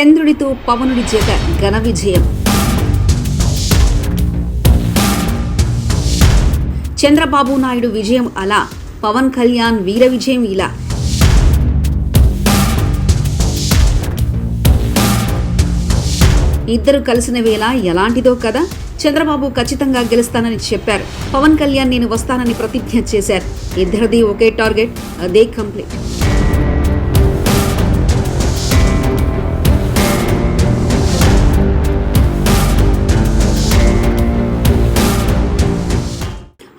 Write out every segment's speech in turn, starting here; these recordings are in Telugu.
చంద్రుడితో పవనుడి చేత ఘన విజయం. చంద్రబాబు నాయుడు విజయం అలా పవన్ కళ్యాణ్ వీర విజయం ఇలా. ఇద్దరు కలిసిన వేళ ఎలాంటిదో కదా? చంద్రబాబు ఖచ్చితంగా గెలుస్తానని చెప్పారు. పవన్ కళ్యాణ్ నేను వస్తానని ప్రతిజ్ఞ చేశారు. ఇద్దరిది ఒకే టార్గెట్ అదే కంప్లీట్.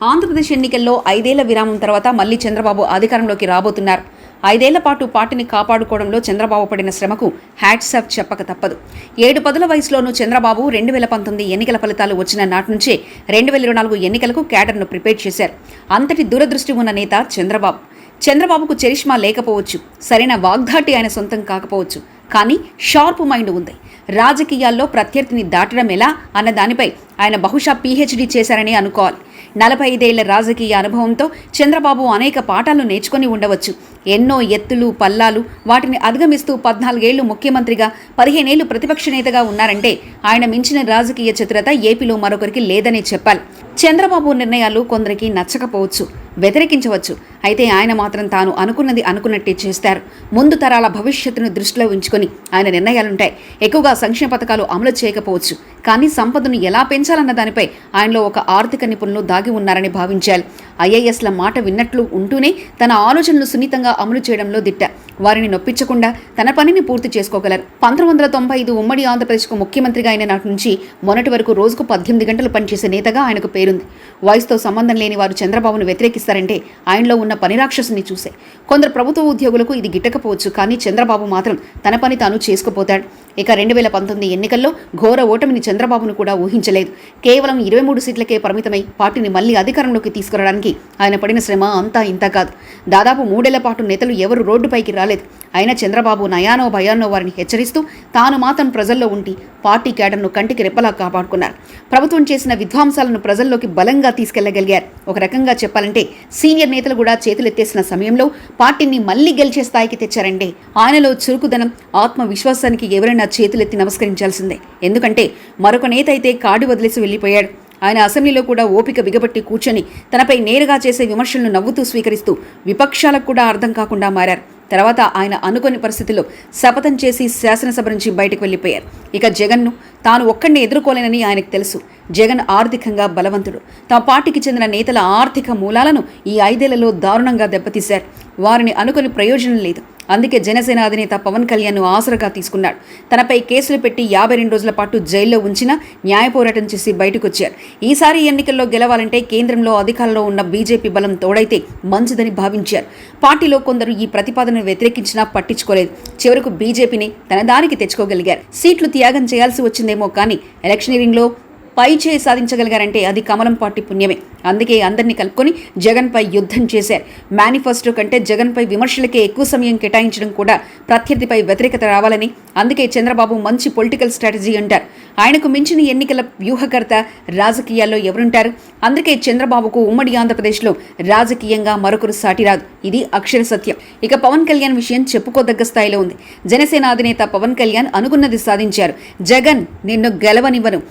ఆంధ్రప్రదేశ్ ఎన్నికల్లో ఐదేళ్ళ విరామం తర్వాత మళ్ళీ చంద్రబాబు అధికారంలోకి రాబోతున్నారు. ఐదేళ్ళ పాటు పార్టీని కాపాడుకోవడంలో చంద్రబాబు పడిన శ్రమకు హ్యాట్సాప్ చెప్పక తప్పదు. ఏడు పదుల వయసులోనూ చంద్రబాబు రెండు వేల పంతొమ్మిది ఎన్నికల ఫలితాలు వచ్చిన నాటి నుంచే రెండు వేల ఇరవై నాలుగు ఎన్నికలకు క్యాడర్ను ప్రిపేర్ చేశారు. అంతటి దూరదృష్టి ఉన్న నేత చంద్రబాబు. చంద్రబాబుకు చరిష్మా లేకపోవచ్చు. సరైన వాగ్దాటి ఆయన సొంతం కాకపోవచ్చు. కానీ షార్ప్ మైండ్ ఉంది. రాజకీయాల్లో ప్రత్యర్థిని దాటడం ఎలా అన్న దానిపై ఆయన బహుశా పీహెచ్డీ చేశారని అనుకోవాలి. నలభై ఐదేళ్ళ రాజకీయ అనుభవంతో చంద్రబాబు అనేక పాఠాలు నేర్చుకొని ఉండవచ్చు. ఎన్నో ఎత్తులు పల్లాలు వాటిని అధిగమిస్తూ పద్నాలుగేళ్ళు ముఖ్యమంత్రిగా పదిహేనేళ్ళు ప్రతిపక్ష నేతగా ఉన్నారంటే ఆయన మించిన రాజకీయ చతురత ఏపీలో మరొకరికి లేదనే చెప్పాలి. చంద్రబాబు నిర్ణయాలు కొందరికి నచ్చకపోవచ్చు వ్యతిరేకించవచ్చు. అయితే ఆయన మాత్రం తాను అనుకున్నది అనుకున్నట్టే చేస్తారు. ముందు తరాల భవిష్యత్తును దృష్టిలో ఉంచుకొని ఆయన నిర్ణయాలుంటాయి. ఎక్కువగా సంక్షేమ పథకాలు అమలు చేయకపోవచ్చు. కానీ సంపదను ఎలా పెంచాలన్న దానిపై ఆయనలో ఒక ఆర్థిక నిపుణులు దాగి ఉన్నారని భావించాలి. ఐఏఎస్ల మాట విన్నట్లు ఉంటూనే తన ఆలోచనలు సున్నితంగా అమలు చేయడంలో దిట్ట. వారిని నొప్పించకుండా తన పనిని పూర్తి చేసుకోగలరు. పంతొమ్మిది వందల తొంభై ఐదు ఉమ్మడి ఆంధ్రప్రదేశ్కు ముఖ్యమంత్రిగా అయిన నాటి నుంచి మొన్నటి వరకు రోజుకు పద్దెనిమిది గంటలు పనిచేసే నేతగా ఆయనకు పేరుంది. వయసుతో సంబంధం లేని వారు చంద్రబాబును వ్యతిరేకిస్తారంటే ఆయనలో ఉన్న పని రాక్షసుని చూసే. కొందరు ప్రభుత్వ ఉద్యోగులకు ఇది గిట్టకపోవచ్చు కానీ చంద్రబాబు మాత్రం తన పని తాను చేసుకుపోతాడు. ఇక రెండు వేల పంతొమ్మిది ఎన్నికల్లో ఘోర ఓటమిని చంద్రబాబును కూడా ఊహించలేదు. కేవలం ఇరవై మూడు సీట్లకే పరిమితమై పార్టీని మళ్ళీ అధికారంలోకి తీసుకురావడానికి ఆయన పడిన శ్రమ అంతా ఇంత కాదు. దాదాపు మూడేళ్ళ పాటు నేతలు ఎవరు రోడ్డుపైకి రాలేదు. అయినా చంద్రబాబు నయానో భయానో వారిని హెచ్చరిస్తూ తాను మాత్రం ప్రజల్లో ఉండి పార్టీ క్యాడర్ను కంటికి రెప్పలా కాపాడుకున్నారు. ప్రభుత్వం చేసిన విధ్వంసాలను ప్రజల్లోకి బలంగా తీసుకెళ్ళగలిగారు. ఒక రకంగా చెప్పాలంటే సీనియర్ నేతలు కూడా చేతులెత్తేసిన సమయంలో పార్టీని మళ్ళీ గెలిచే స్థాయికి తెచ్చారంటే ఆయనలో చురుకుదనం ఆత్మవిశ్వాసానికి ఎవరైనా చేతులెత్తి నమస్కరించాల్సిందే. ఎందుకంటే మరొక నేత అయితే కాడి వదిలేసి వెళ్ళిపోయాడు. ఆయన అసెంబ్లీలో కూడా ఓపిక బిగబట్టి కూర్చొని తనపై నేరుగా చేసే విమర్శలను నవ్వుతూ స్వీకరిస్తూ విపక్షాలకు కూడా అర్థం కాకుండా మారారు. తర్వాత ఆయన అనుకోని పరిస్థితుల్లో శపథం చేసి శాసనసభ నుంచి బయటకు వెళ్ళిపోయారు. ఇక జగన్ను తాను ఒక్కడిని ఎదుర్కోలేనని ఆయనకు తెలుసు. జగన్ ఆర్థికంగా బలవంతుడు. తమ పార్టీకి చెందిన నేతల ఆర్థిక మూలాలను ఈ ఐదేళ్ళలో దారుణంగా దెబ్బతీశారు. వారిని అనుకుని ప్రయోజనం లేదు. అందుకే జనసేన అధినేత పవన్ కళ్యాణ్ను ఆసరగా తీసుకున్నాడు. తనపై కేసులు పెట్టి యాభై రెండు రోజుల పాటు జైల్లో ఉంచిన న్యాయ పోరాటం చేసి బయటకొచ్చారు. ఈసారి ఎన్నికల్లో గెలవాలంటే కేంద్రంలో అధికారంలో ఉన్న బీజేపీ బలం తోడైతే మంచిదని భావించారు. పార్టీలో కొందరు ఈ ప్రతిపాదనను వ్యతిరేకించినా పట్టించుకోలేదు. చివరకు బీజేపీని తన దానికి తెచ్చుకోగలిగారు. సీట్లు త్యాగం చేయాల్సి వచ్చిందేమో కానీ ఎలక్షనీరింగ్లో పై చేయి సాధించగలిగారంటే అది కమలం పార్టీ పుణ్యమే. అందుకే అందరినీ కలుపుకొని జగన్పై యుద్ధం చేశారు. మేనిఫెస్టో కంటే జగన్పై విమర్శలకే ఎక్కువ సమయం కేటాయించడం కూడా ప్రత్యర్థిపై వ్యతిరేకత రావాలని అందుకే చంద్రబాబు మంచి పొలిటికల్ స్ట్రాటజీ అంటారు. ఆయనకు మించిన ఎన్నికల వ్యూహకర్త రాజకీయాల్లో ఎవరుంటారు? అందుకే చంద్రబాబుకు ఉమ్మడి ఆంధ్రప్రదేశ్లో రాజకీయంగా మరొకరు సాటిరాదు ఇది అక్షర సత్యం. ఇక పవన్ కళ్యాణ్ విషయం చెప్పుకోదగ్గ స్థాయిలో ఉంది. జనసేన అధినేత పవన్ కళ్యాణ్ అనుకున్నది సాధించారు. జగన్ నిన్ను గెలవనివ్వను.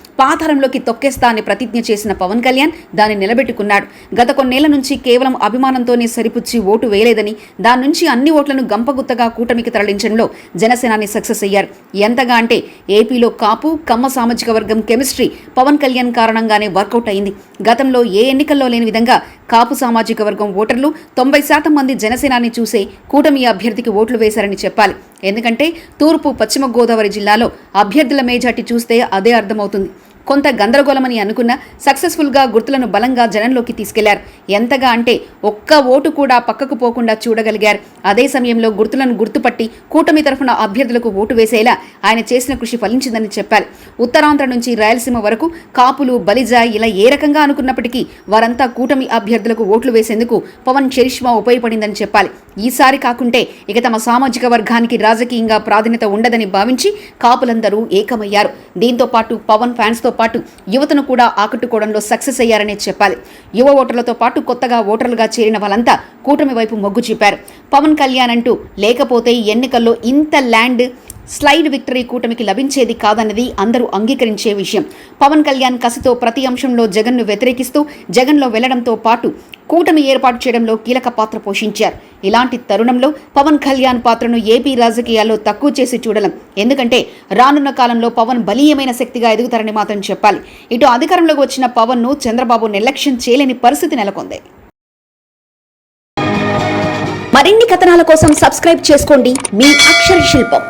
పాతాళంలోకి తొక్కేస్తా అని ప్రతిజ్ఞ చేసిన పవన్ కళ్యాణ్ దాన్ని నిలబెట్టుకున్నాడు. గత కొన్నేళ్ళ నుంచి కేవలం అభిమానంతోనే సరిపుచ్చి ఓటు వేయలేదని దాని నుంచి అన్ని ఓట్లను గంపగుత్తగా కూటమికి తరలించడంలో జనసేనాని సక్సెస్ అయ్యారు. ఎంతగా అంటే ఏపీలో కాపు కమ్మ సామాజిక వర్గం కెమిస్ట్రీ పవన్ కళ్యాణ్ కారణంగానే వర్కౌట్ అయింది. గతంలో ఏ ఎన్నికల్లో లేని విధంగా కాపు సామాజిక వర్గం ఓటర్లు తొంభై శాతం మంది జనసేనాన్ని చూసే కూటమి అభ్యర్థికి ఓట్లు వేశారని చెప్పాలి. ఎందుకంటే తూర్పు పశ్చిమ గోదావరి జిల్లాలో అభ్యర్థుల మేజాటి చూస్తే అదే అర్థమవుతుంది. కొంత గందరగోళమని అనుకున్న సక్సెస్ఫుల్గా గుర్తులను బలంగా జనంలోకి తీసుకెళ్ళారు. ఎంతగా అంటే ఒక్క ఓటు కూడా పక్కకు పోకుండా చూడగలిగారు. అదే సమయంలో గుర్తులను గుర్తుపట్టి కూటమి తరఫున అభ్యర్థులకు ఓటు వేసేలా ఆయన చేసిన కృషి ఫలించిందని చెప్పారు. ఉత్తరాంధ్ర నుంచి రాయలసీమ వరకు కాపులు బలిజ ఇలా ఏ రకంగా అనుకున్నప్పటికీ వారంతా కూటమి అభ్యర్థులకు ఓట్లు వేసేందుకు పవన్ చరిష్మా ఉపయోగపడిందని చెప్పాలి. ఈసారి కాకుంటే ఇక తమ సామాజిక వర్గానికి రాజకీయంగా ప్రాధాన్యత ఉండదని భావించి కాపులందరూ ఏకమయ్యారు. దీంతో పాటు పవన్ ఫ్యాన్స్తో పాటు యువతను కూడా ఆకట్టుకోవడంలో సక్సెస్ అయ్యారనే చెప్పాలి. యువ ఓటర్లతో పాటు కొత్తగా ఓటర్లుగా చేరిన వాళ్ళంతా కూటమి వైపు మొగ్గు చూపారు. పవన్ కళ్యాణ్ అంటూ లేకపోతే ఎన్నికల్లో ఇంత ల్యాండ్ స్లైడ్ విక్టరీ కూటమికి లభించేది కాదన్నది అందరూ అంగీకరించే విషయం. పవన్ కళ్యాణ్ కసితో ప్రతి అంశంలో జగన్ను వ్యతిరేకిస్తూ జగన్లో వెళ్ళడంతో పాటు కూటమి ఏర్పాటు చేయడంలో కీలక పాత్ర పోషించారు. ఇలాంటి తరుణంలో పవన్ కళ్యాణ్ పాత్రను ఏపీ రాజకీయాల్లో తక్కువ చేసి చూడలేం. ఎందుకంటే రానున్న కాలంలో పవన్ బలీయమైన శక్తిగా ఎదుగుతారని మాత్రం చెప్పాలి. ఇటు అధికారంలోకి వచ్చిన పవన్ను చంద్రబాబు నిర్లక్ష్యం చేయలేని పరిస్థితి నెలకొంది. మరిన్ని కథనాల కోసం సబ్స్క్రైబ్ చేసుకోండి. మీ అక్షర శిల్పం.